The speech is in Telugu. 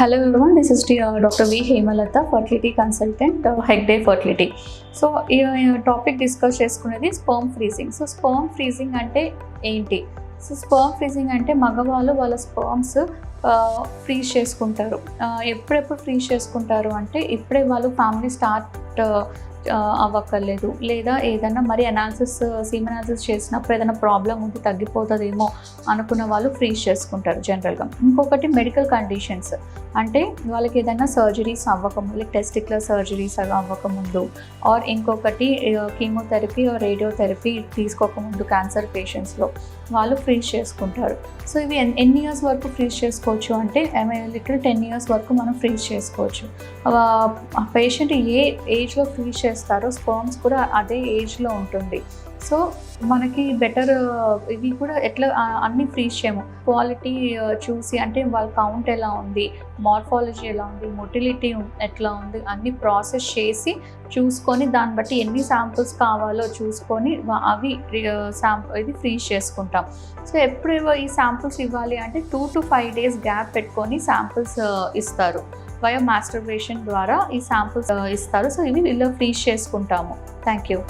Hello everyone this is doctor V Hemalatha fertility consultant Hegde fertility so ఈ టాపిక్ డిస్కస్ చేసుకునేది sperm freezing so sperm freezing అంటే ఏంటి? సో స్పర్మ్ ఫ్రీజింగ్ అంటే మగవాళ్ళు వాళ్ళ స్పర్మ్స్ ఫ్రీజ్ చేసుకుంటారు. ఎప్పుడెప్పుడు ఫ్రీజ్ చేసుకుంటారు అంటే ఇప్పుడే వాళ్ళు ఫ్యామిలీ స్టార్ట్ అవ్వక్కర్లేదు. లేదా ఏదైనా మరి అనాలిసిస్ సీమ్ అనాలిసిస్ చేసినప్పుడు ఏదైనా ప్రాబ్లం ఉంటే తగ్గిపోతుందేమో అనుకున్న వాళ్ళు ఫ్రీజ్ చేసుకుంటారు జనరల్గా ఇంకొకటి మెడికల్ కండిషన్స్ అంటే వాళ్ళకి ఏదైనా సర్జరీస్ అవ్వకముందు లైక్ టెస్టిక్లర్ సర్జరీస్ అవి అవ్వకముందు ఆర్ ఇంకొకటి కీమోథెరపీ ఆర్ రేడియోథెరపీ తీసుకోకముందు క్యాన్సర్ పేషెంట్స్లో వాళ్ళు ఫ్రీజ్ చేసుకుంటారు. సో ఇవి ఎన్ని ఇయర్స్ వరకు ఫ్రీజ్ చేసుకోవచ్చు అంటే లిటిల్ టెన్ ఇయర్స్ వరకు మనం ఫ్రీజ్ చేసుకోవచ్చు. పేషెంట్ ఏ ఏజ్లో ఫ్రీజ్ చేస్తారో స్పర్మ్స్ కూడా అదే ఏజ్లో ఉంటుంది. సో మనకి బెటర్ ఇవి కూడా ఎట్లా అన్ని ఫ్రీజ్ చేయము. క్వాలిటీ చూసి అంటే వాళ్ళ కౌంట్ ఎలా ఉంది మార్ఫాలజీ ఎలా ఉంది మొటిలిటీ ఎట్లా ఉంది అన్ని ప్రాసెస్ చేసి చూసుకొని దాన్ని బట్టి ఎన్ని శాంపుల్స్ కావాలో చూసుకొని అవి శాంపుల్ ఇది ఫ్రీజ్ చేసుకుంటాం. సో ఎప్పుడు ఈ శాంపుల్స్ ఇవ్వాలి అంటే two to five days gap పెట్టుకొని శాంపుల్స్ ఇస్తారు. బయో మాస్టర్బేషన్ ద్వారా ఈ శాంపుల్స్ uh, ఇస్తారు. సో ఇవి వీళ్ళు ఫ్రీజ్ చేసుకుంటాము. Thank you